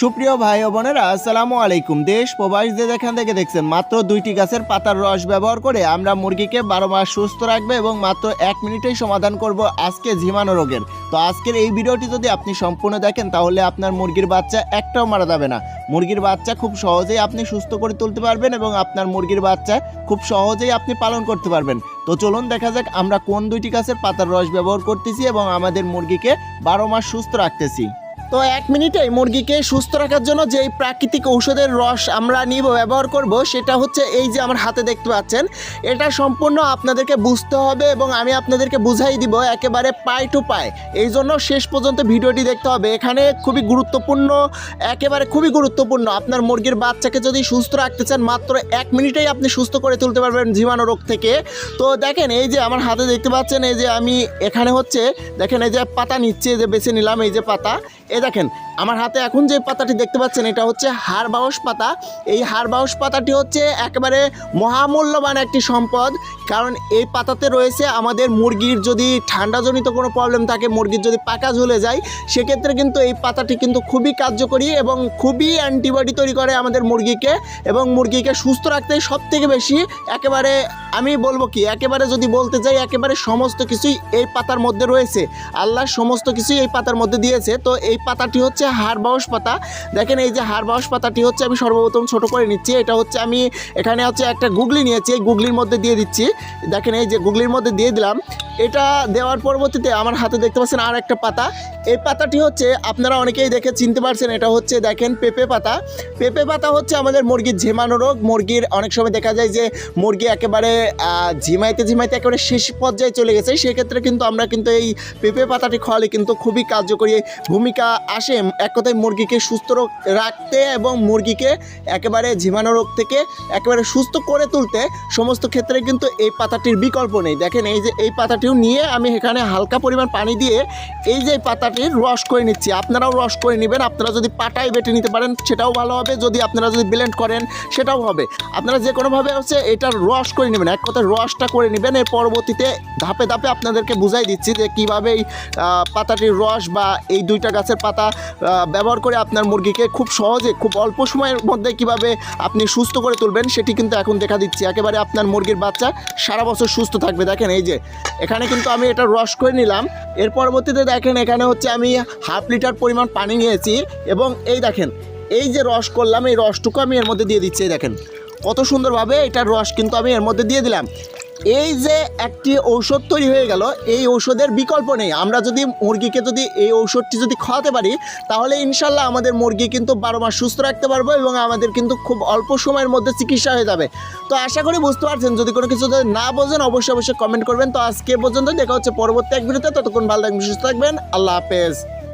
সুপ্রিয় ভাই বোনেরা, আসসালামু আলাইকুম। দেশ প্রবাস যে যেখান থেকে দেখছেন, মাত্র দুইটি গাছের পাতার রস ব্যবহার করে আমরা মুরগিকে বারো মাস সুস্থ রাখবে এবং মাত্র এক মিনিটেই সমাধান করব আজকে ঝিমানো রোগের। তো আজকের এই ভিডিওটি যদি আপনি সম্পূর্ণ দেখেন, তাহলে আপনার মুরগির বাচ্চা একটাও মারা যাবে না। মুরগির বাচ্চা খুব সহজেই আপনি সুস্থ করে তুলতে পারবেন এবং আপনার মুরগির বাচ্চা খুব সহজেই আপনি পালন করতে পারবেন। তো চলুন দেখা যাক আমরা কোন দুইটি গাছের পাতার রস ব্যবহার করতেছি এবং আমাদের মুরগিকে বারো মাস সুস্থ রাখতেছি। তো এক মিনিটে মুরগিকে সুস্থ রাখার জন্য যে এই প্রাকৃতিক ঔষধের রস আমরা নিব, ব্যবহার করব, সেটা হচ্ছে এই যে আমার হাতে দেখতে পাচ্ছেন। এটা সম্পূর্ণ আপনাদেরকে বুঝতে হবে এবং আমি আপনাদেরকে বুঝাই দিব একেবারে পাই টু পাই। এই জন্য শেষ পর্যন্ত ভিডিওটি দেখতে হবে। এখানে খুবই গুরুত্বপূর্ণ, একেবারে খুবই গুরুত্বপূর্ণ আপনার মুরগির বাচ্চাকে যদি সুস্থ রাখতে চান, মাত্র এক মিনিটেই আপনি সুস্থ করে তুলতে পারবেন জীবাণু রোগ থেকে। তো দেখেন, এই যে আমার হাতে দেখতে পাচ্ছেন, এই যে আমি এখানে হচ্ছে, দেখেন এই যে পাতা নিচ্ছে যে বেছে নিলাম, এই যে পাতা। এই দেখেন আমার হাতে এখন যে পাতাটি দেখতে পাচ্ছেন, এটা হচ্ছে হাড় বাউস পাতা। এই হাড় বাউস পাতাটি হচ্ছে একেবারে মহামূল্যবান একটি সম্পদ, কারণ এই পাতাতে রয়েছে আমাদের মুরগির যদি ঠান্ডাজনিত কোনো প্রবলেম থাকে, মুরগির যদি পাকা ঝুলে যায়, সেক্ষেত্রে কিন্তু এই পাতাটি কিন্তু খুবই কার্যকরী এবং খুবই অ্যান্টিবডি তৈরি করে আমাদের মুরগিকে এবং মুরগিকে সুস্থ রাখতে সব থেকে বেশি একেবারে, আমি বলব কি, একেবারে যদি বলতে যাই, একেবারে সমস্ত কিছুই এই পাতার মধ্যে রয়েছে। আল্লাহ সমস্ত কিছুই এই পাতার মধ্যে দিয়েছে। তো এই পাতাটি হচ্ছে হাড়বাউস পাতা। দেখেন এই যে হাড়বাউস পাতাটি হচ্ছে আমি সর্বপ্রথম ছোট করে নিচ্ছি। এটা হচ্ছে আমি এখানে হচ্ছে একটা গুগলি নিয়েছি, এই গুগলির মধ্যে দিয়ে দিচ্ছি। দেখেন এই যে গুগলির মধ্যে দিয়ে দিলাম। এটা দেওয়ার পরবর্তীতে আমার হাতে দেখতে পাচ্ছেন আর একটা পাতা। এই পাতাটি হচ্ছে, আপনারা অনেকেই দেখে চিনতে পারছেন, এটা হচ্ছে দেখেন পেঁপে পাতা। পেঁপে পাতা হচ্ছে আমাদের মুরগির ঝিমানো রোগ। মুরগির অনেক সময় দেখা যায় যে মুরগি একেবারে ঝিমাইতে ঝিমাইতে একেবারে শেষ পর্যায়ে চলে গেছে। সেক্ষেত্রে কিন্তু আমরা কিন্তু এই পেঁপে পাতাটি খাওয়ালে কিন্তু খুবই কার্যকরী ভূমিকা আসে। এক কথায় মুরগিকে সুস্থ রাখতে এবং মুরগিকে একেবারে ঝিমানো রোগ থেকে একেবারে সুস্থ করে তুলতে সমস্ত ক্ষেত্রে কিন্তু এই পাতাটির বিকল্প নেই। দেখেন এই যে এই পাতাটিও নিয়ে আমি এখানে হালকা পরিমাণ পানি দিয়ে এই যে পাতাটির রস করে নিচ্ছি। আপনারাও রস করে নেবেন। আপনারা যদি পাটায় বেটে নিতে পারেন, সেটাও ভালো হবে। যদি আপনারা যদি ব্লেন্ড করেন, সেটাও হবে। আপনারা যে কোনোভাবে হচ্ছে এটার রস করে নেবেন, এক কথায় রসটা করে নেবেন। এর পরবর্তীতে ধাপে ধাপে আপনাদেরকে বুঝাই দিচ্ছি যে কীভাবে এই পাতাটির রস বা এই দুইটা গাছের পাতা ব্যবহার করে আপনার মুরগিকে খুব সহজে, খুব অল্প সময়ের মধ্যে কীভাবে আপনি সুস্থ করে তুলবেন, সেটি কিন্তু এখন দেখা দিচ্ছি। একেবারে আপনার মুরগির বাচ্চা সারা বছর সুস্থ থাকবে। দেখেন এই যে এখানে কিন্তু আমি এটা রস করে নিলাম। এর পরবর্তীতে দেখেন, এখানে হচ্ছে আমি হাফ লিটার পরিমাণ পানি নিয়েছি এবং এই দেখেন, এই যে রস করলাম, এই রসটুকু আমি এর মধ্যে দিয়ে দিচ্ছি, এই দেখেন। কত সুন্দরভাবে এটার রস কিন্তু আমি এর মধ্যে দিয়ে দিলাম। এই যে একটি ঔষধ তৈরি হয়ে গেল, এই ঔষধের বিকল্প নেই। আমরা যদি মুরগিকে যদি এই ঔষধটি যদি খাওয়াতে পারি, তাহলে ইনশাল্লাহ আমাদের মুরগি কিন্তু বারো মাস সুস্থ রাখতে পারব এবং আমাদের কিন্তু খুব অল্প সময়ের মধ্যে চিকিৎসা হয়ে যাবে। তো আশা করি বুঝতে পারছেন, যদি কোনো কিছু না বোঝেন, অবশ্যই অবশ্যই কমেন্ট করবেন। তো আজকে পর্যন্ত দেখা হচ্ছে পরবর্তী এক ভিডিওতে। ততক্ষণ ভালো থাকবেন, সুস্থ থাকবেন। আল্লাহ হাফেজ।